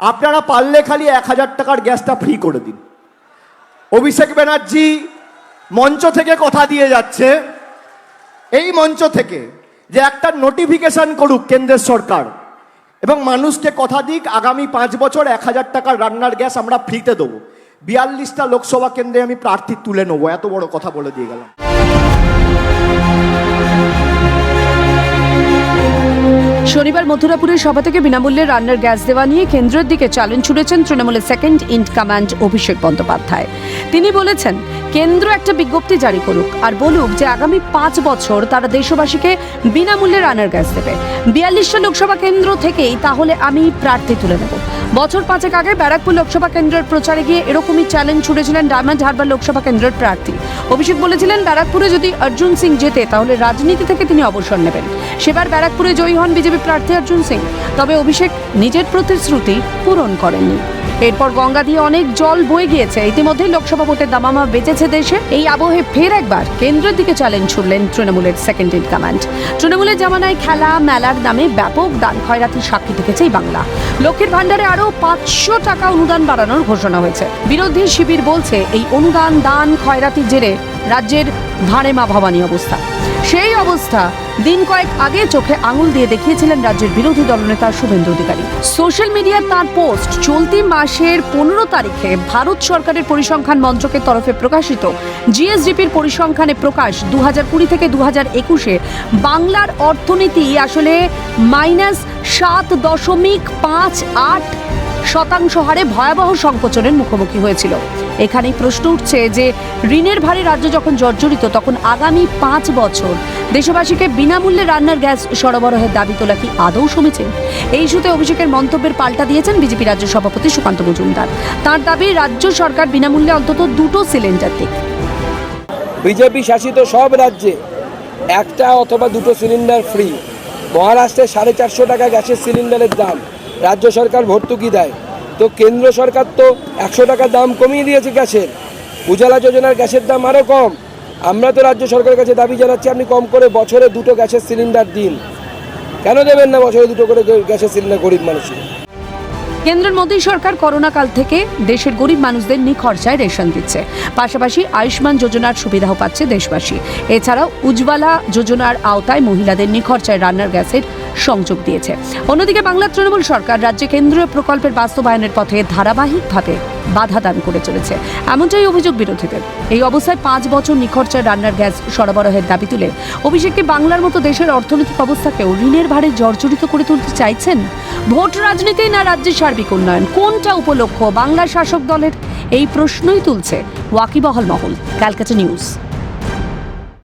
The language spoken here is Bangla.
আপনারা পারলে খালি এক হাজার টাকার গ্যাসটা ফ্রি করে দিন। অভিষেক ব্যানার্জি মঞ্চ থেকে কথা দিয়ে যাচ্ছে। এই মঞ্চ থেকে যে একটা নোটিফিকেশন করুক কেন্দ্রের সরকার এবং মানুষকে কথা দিক, আগামী পাঁচ বছর এক হাজার টাকার রান্নার গ্যাস আমরা ফ্রিতে দেবো। বিয়াল্লিশটা লোকসভা কেন্দ্রে আমি প্রার্থী তুলে নেব, এত বড় কথা বলে দিয়ে গেলাম। শনিবার মথুরাপুরের সভা থেকে বিনামূল্যে রান্নার গ্যাস দেওয়া নিয়ে কেন্দ্রের দিকে চ্যালেঞ্জ ছুড়েছেন তৃণমূলের second in command Abhishek Bandyopadhyay. তিনি বলেছেন, কেন্দ্র একটা বিজ্ঞপ্তি জারি করুক আর বলুক যে আগামী পাঁচ বছর তারা দেশবাসীকে বিনামূল্যে রান্নার গ্যাস দেবে। বিয়াল্লিশটা লোকসভা কেন্দ্র থেকেই তাহলে আমি প্রার্থী তুলে নেব। বছর পাঁচেক আগে ব্যারাকপুর লোকসভা কেন্দ্রের প্রচারে গিয়ে এরকমই চ্যালেঞ্জ ছুড়েছিলেন ডায়মন্ড হারবার লোকসভা কেন্দ্রের প্রার্থী। অভিষেক বলেছিলেন, ব্যারাকপুরে যদি অর্জুন সিং জেতে, তাহলে রাজনীতি থেকে তিনি অবসর নেবেন। সেবার ব্যারাকপুরে জয়ী হন বিজেপি প্রার্থী অর্জুন সিং। তবে অভিষেক নিজের প্রতিশ্রুতি পূরণ করেননি। এরপর গঙ্গা দিয়ে অনেক জল বয়ে গিয়েছে। ইতিমধ্যে লোকসভা ভোটের দামামা বেঁচেছে দেশে। এই আবহে ফের একবার কেন্দ্রের দিকে চ্যালেঞ্জ ছুড়লেন তৃণমূলের সেকেন্ড ইন কমান্ড তৃণমূলের জামানায় খেলা, মেলার নামে ব্যাপক দান খয়রাতির সাক্ষী থেকেছে এই বাংলা। লক্ষ্মীর ভাণ্ডারে আরও পাঁচশো টাকা অনুদান বাড়ানোর ঘোষণা হয়েছে। বিরোধী শিবির বলছে, এই অনুদান, দান, খয়রাতির জেরে রাজ্যের ভাড়ে মা ভবানী অবস্থা। সেই অবস্থা। দিন কয়েক আগে চোখে আঙুল দিয়ে দেখিয়েছিলেন রাজ্যের বিরোধী দলনেতা শুভেন্দু অধিকারী। সোশ্যাল মিডিয়ার তার পোস্ট, চলতি মাসের পনেরো তারিখে ভারত সরকারের পরিসংখ্যান মন্ত্রকের তরফে প্রকাশিত। জিএসডিপির পরিসংখ্যানে প্রকাশ দু কুড়ি থেকে দু হাজার একুশে। বাংলার অর্থনীতি আসলে মাইনাস সাত দশমিক পাঁচ আট শতাংশ হারে ভয়াবহ সংকোচনের মুখোমুখি হয়েছিল। এখানেই প্রশ্ন উঠছে যে, ঋণের ভারে রাজ্য যখন জর্জরিত, তখন আগামী পাঁচ বছর দেশবাসীকে বিনামূল্যে রান্নার গ্যাস সরবরাহের দাবি তোলা কি আদৌ সমীচীন এই ইস্যুতে অভিষেকের মন্তব্যের পাল্টা দিয়েছেন বিজেপি রাজ্য সভাপতি সুকান্ত মজুমদার। তার দাবি, রাজ্য সরকার বিনামূল্যে অন্তত দুটো সিলিন্ডার দিক। বিজেপি শাসিত সব রাজ্যে একটা অথবা দুটো সিলিন্ডার ফ্রি। মহারাষ্ট্রে সাড়ে চারশো টাকা গ্যাসের সিলিন্ডারের দাম। রাজ্য সরকার ভর্তুকি দেয়। তো কেন্দ্র সরকার তো একশো টাকা দাম কমিয়ে দিয়েছে গ্যাসের। উজালা যোজনার গ্যাসের দাম আরও কম। আমরা তো রাজ্য সরকারের কাছে দাবি জানাচ্ছি, আপনি কম করে বছরে দুটো গ্যাসের সিলিন্ডার দিন। কেন দেবেন না বছরে দুটো করে গ্যাসের সিলিন্ডার গরিব মানুষের? কেন্দ্রের মোদী সরকার করোনা কাল থেকে দেশের গরিব মানুষদের নিখরচায় রেশন দিচ্ছে। পাশাপাশি আয়ুষ্মান যোজনার সুবিধাও পাচ্ছে দেশবাসী। এছাড়াও উজ্জ্বলা যোজনার আওতায় মহিলাদের নিখরচায় রান্নার গ্যাসের সংযোগ দিয়েছে। অন্যদিকে বাংলা তৃণমূল সরকার রাজ্যে কেন্দ্রীয় প্রকল্পের বাস্তবায়নের পথে ধারাবাহিকভাবে বাধা দান করে চলেছে। এমনটাই অভিযোগ বিরোধীদের। এই অবস্থায় পাঁচ বছর নিখরচায় রান্নার গ্যাস সরবরাহের দাবি তুলে অভিষেককে বাংলার মতো দেশের অর্থনৈতিক অবস্থাকেও ঋণের ভারে জর্জরিত করে তুলতে চাইছেন ভোট রাজনীতি না রাজ্যের সার্বিক উন্নয়ন? কোনটা উপলক্ষ বাংলার শাসক দলের? এই প্রশ্নই তুলছে ওয়াকিবহল মহল, ক্যালকাটা নিউজ।